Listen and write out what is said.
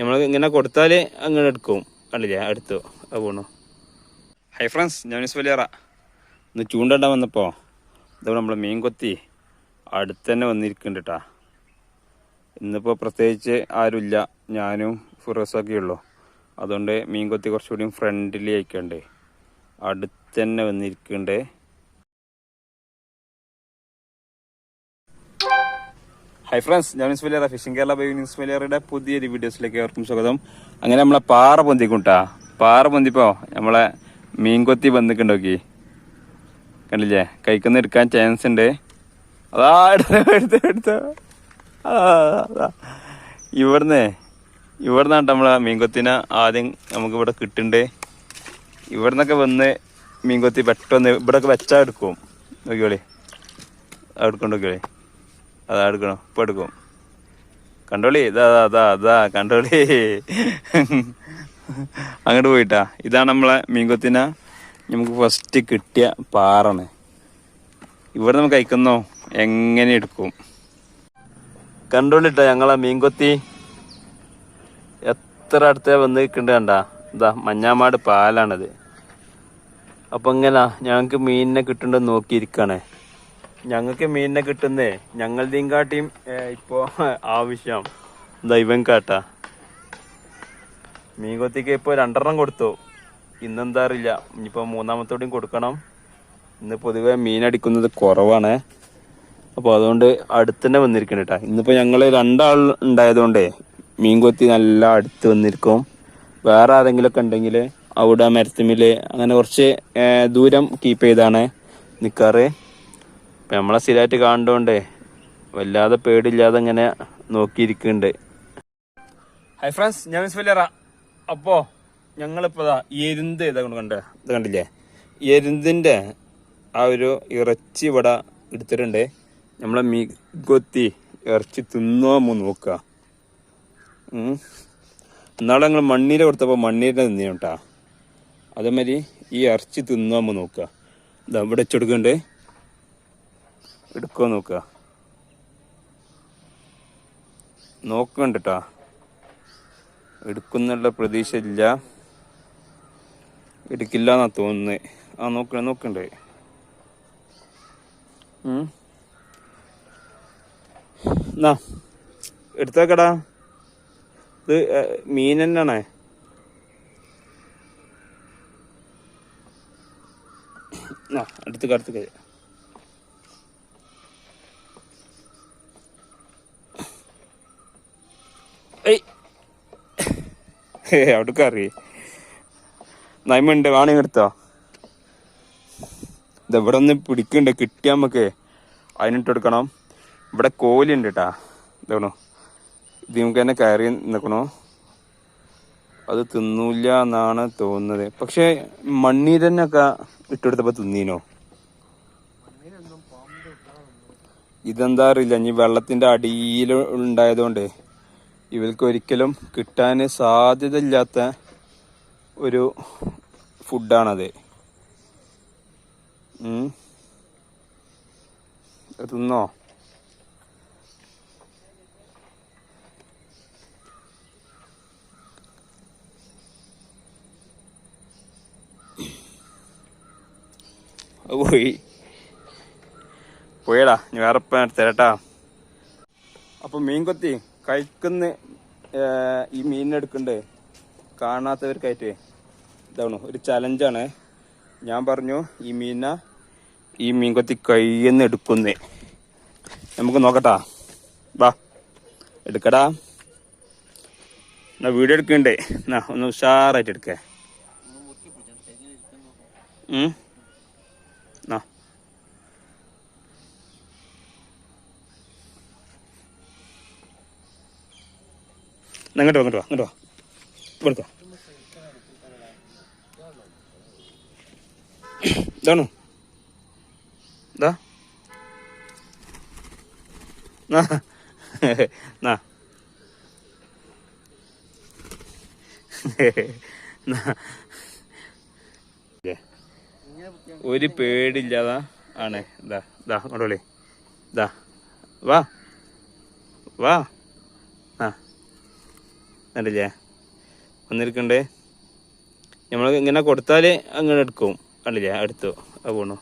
നമ്മൾ ഇങ്ങനെ കൊടുത്താൽ അങ്ങനെ എടുക്കും. കണ്ടില്ലേ? എടുത്തു. അത് പോണു. ഹൈ ഫ്രണ്ട്സ് ഞാൻ വലിയറ ഇന്ന് ചൂണ്ടണ്ടാ വന്നപ്പോൾ ഇതവിടെ നമ്മൾ മീൻ കൊത്തി അടുത്ത് തന്നെ വന്നിരിക്കുന്നുണ്ട് കേട്ടാ ഇന്നിപ്പോൾ പ്രത്യേകിച്ച് ആരുമില്ല. ഞാനും ഫിറോസൊക്കെ ഉള്ളൂ. അതുകൊണ്ട് മീൻ കൊത്തി കുറച്ചുകൂടി ഫ്രണ്ട്ലി ആയിക്കണ്ടേ. അടുത്ത് തന്നെ വന്നിരിക്കണ്ടേ ഹൈ ഫ്രണ്ട്സ് ഞാൻ ന്യൂസ് വലിയറ ഫിഷിംഗ് കേരള ബൈ പുതിയ പുതിയൊരു വീഡിയോസിലേക്ക് ഏവർക്കും സ്വാഗതം. അങ്ങനെ നമ്മളെ പാറ പൊന്തിക്കുട്ടാ. പാറ പൊന്തിപ്പോ നമ്മളെ മീൻകൊത്തി വന്നിട്ടുണ്ട് നോക്കി കണ്ടില്ലേ? കൈക്കൊന്ന് എടുക്കാൻ ചാൻസ് ഉണ്ട്. അതാ എടുത്ത എടുത്ത ഇവിടുന്ന് ഇവിടുന്നാണ് നമ്മളെ മീൻകൊത്തിനെ ആദ്യം നമുക്ക് ഇവിടെ കിട്ടുന്നുണ്ട് ഇവിടുന്നൊക്കെ വന്ന് മീൻകൊത്തി പെട്ടെന്ന് ഇവിടെയൊക്കെ വെച്ചാൽ എടുക്കും. നോക്കിയോളി എടുക്കണ്ടോക്കിയോളി അതാ എടുക്കണം ഇപ്പൊ എടുക്കും. കണ്ടോളി ഇതാ അതാ അതാ കണ്ടോളി. അങ്ങോട്ട് പോയിട്ടാ. ഇതാണ് നമ്മളെ മീൻകൊത്തിന. നമുക്ക് ഫസ്റ്റ് കിട്ടിയ പാറാണ്. ഇവിടെ നമുക്ക് അയക്കുന്നോ എങ്ങനെ എടുക്കും? കണ്ടോളിട്ടാ ഞങ്ങളെ മീൻകൊത്തി. എത്ര അടുത്തേ വന്ന് നിൽക്കണ്ട കണ്ടാ. ഇതാ മഞ്ഞാമാട് പാലാണത്. അപ്പൊ ഇങ്ങനെ ഞങ്ങക്ക് മീനിനെ കിട്ടുന്നുണ്ടെന്ന് നോക്കിയിരിക്കണേ. ഞങ്ങൾക്ക് മീനിനെ കിട്ടുന്നേ. ഞങ്ങളുടെയും കാട്ടിയും ഇപ്പോ ആവശ്യം. ദൈവം കാട്ട. മീൻ കൊത്തിക്ക് ഇപ്പൊ രണ്ടെണ്ണം കൊടുത്തു. ഇന്നെന്താ അറിയില്ല. ഇനിയിപ്പോൾ മൂന്നാമത്തോടെയും കൊടുക്കണം. ഇന്ന് പൊതുവെ മീനടിക്കുന്നത് കുറവാണ്. അപ്പൊ അതുകൊണ്ട് അടുത്തന്നെ വന്നിരിക്കണം കേട്ടാ ഇന്നിപ്പോൾ ഞങ്ങൾ രണ്ടാൾ ഉണ്ടായതുകൊണ്ടേ മീൻ കൊത്തി നല്ല അടുത്ത് വന്നിരിക്കും. വേറെ ആരെങ്കിലും ഒക്കെ ഉണ്ടെങ്കിൽ അവിടെ മരത്തുമിൽ അങ്ങനെ കുറച്ച് ദൂരം കീപ്പ് ചെയ്താണ് നിക്കാറ്. ഇപ്പൊ നമ്മളെ സ്ഥിരമായിട്ട് കാണുന്നോണ്ടേ വല്ലാതെ പേടില്ലാതെ ഇങ്ങനെ നോക്കിയിരിക്കുന്നുണ്ട്. ഹൈ ഫ്രണ്ട്സ് ഞാൻ മിസ് വലിയറ. അപ്പോ ഞങ്ങളിപ്പോൾ ഇതാ എരുന്ത് ഇതാ കൊണ്ട് കണ്ട ഇത് കണ്ടില്ലേ? എരുന്തിന്റെ ആ ഒരു ഇറച്ചി ഇവിടെ എടുത്തിട്ടുണ്ട്. നമ്മളെ മികൊത്തി ഇറച്ചി തിന്നോമോ നോക്കുക. എന്നാളെ ഞങ്ങൾ മണ്ണീര കൊടുത്തപ്പോൾ മണ്ണീരിനെ തിന്നു കേട്ടാ അതേമാതിരി ഈ ഇറച്ചി തിന്നോമോ നോക്കുക. ഇതാ ഇവിടെ വെച്ചെടുക്കണ്ടേ എടുക്കോ നോക്കുക. നോക്കണ്ട ട്ടാ എടുക്കുന്നുള്ള പ്രതീക്ഷ ഇല്ല എടുക്കില്ല എന്നാ തോന്നുന്നത് ആ നോക്കണേ നോക്കണ്ടേ. എന്നാ എടുത്തേക്കടാ. ഇത് മീൻ തന്നെയാണേ. ആ അടുത്ത് കഴിയാം അവിടേക്ക് അറിയേ. നയമുണ്ട് വേണമെങ്കിൽ എടുത്തോ ഇത് ഇവിടെ ഒന്ന് പിടിക്കണ്ട് കിട്ടിയാ നമുക്ക് അതിനിട്ട് എടുക്കണം ഇവിടെ കോലുണ്ട് കേട്ടാ ഇതാണോ ഇത് നമുക്ക് തന്നെ കയറി നിൽക്കണോ അത് തിന്നൂല എന്നാണ് തോന്നുന്നത്. പക്ഷെ മണ്ണീരനൊക്കെ ഇട്ടെടുത്തപ്പോ തിന്നീനോ? ഇതെന്താ അറിയില്ല. ഇനി വെള്ളത്തിന്റെ അടിയിൽ ഉണ്ടായതുകൊണ്ട് ഇവർക്ക് ഒരിക്കലും കിട്ടാൻ സാധ്യതയില്ലാത്ത ഒരു ഫുഡാണത്. തിന്നോ? പോയി പോയടാ ഞാൻ വേറെ തരട്ടാ. അപ്പൊ മീൻ കൊത്തി കഴിക്കുന്ന ഈ മീനിനെടുക്കണ്ടേ കാണാത്തവർക്കായിട്ട് ഇതാണ് ഒരു ചലഞ്ചാണ് ഞാൻ പറഞ്ഞു ഈ മീന ഈ മീൻ കൊത്തി കയ്യെന്ന് എടുക്കുന്നേ. നമുക്ക് നോക്കട്ടാ. വാ എടുക്കടാ. എന്നാ വീഡിയോ എടുക്കണ്ടേ? എന്നാ ഒന്ന് ഉഷാറായിട്ട് എടുക്കേ ഉം എന്നാ എന്നാ ഇങ്ങോട്ട് വാ അങ്ങോട്ട് വാ. ഇവിടുത്തെ. ഇതാണോ? ഇതാ. നാ. ഒരു പേടില്ലാതാ. ആണ്. ദാ ദാ കൊണ്ടോളി ദാ വാ. വാ. കണ്ടില്ലേ? വന്നിരിക്കണ്ടേ. നമ്മൾ ഇങ്ങനെ കൊടുത്താൽ അങ്ങനെ എടുക്കും. കണ്ടില്ലേ? എടുത്തു. അത് പോണു.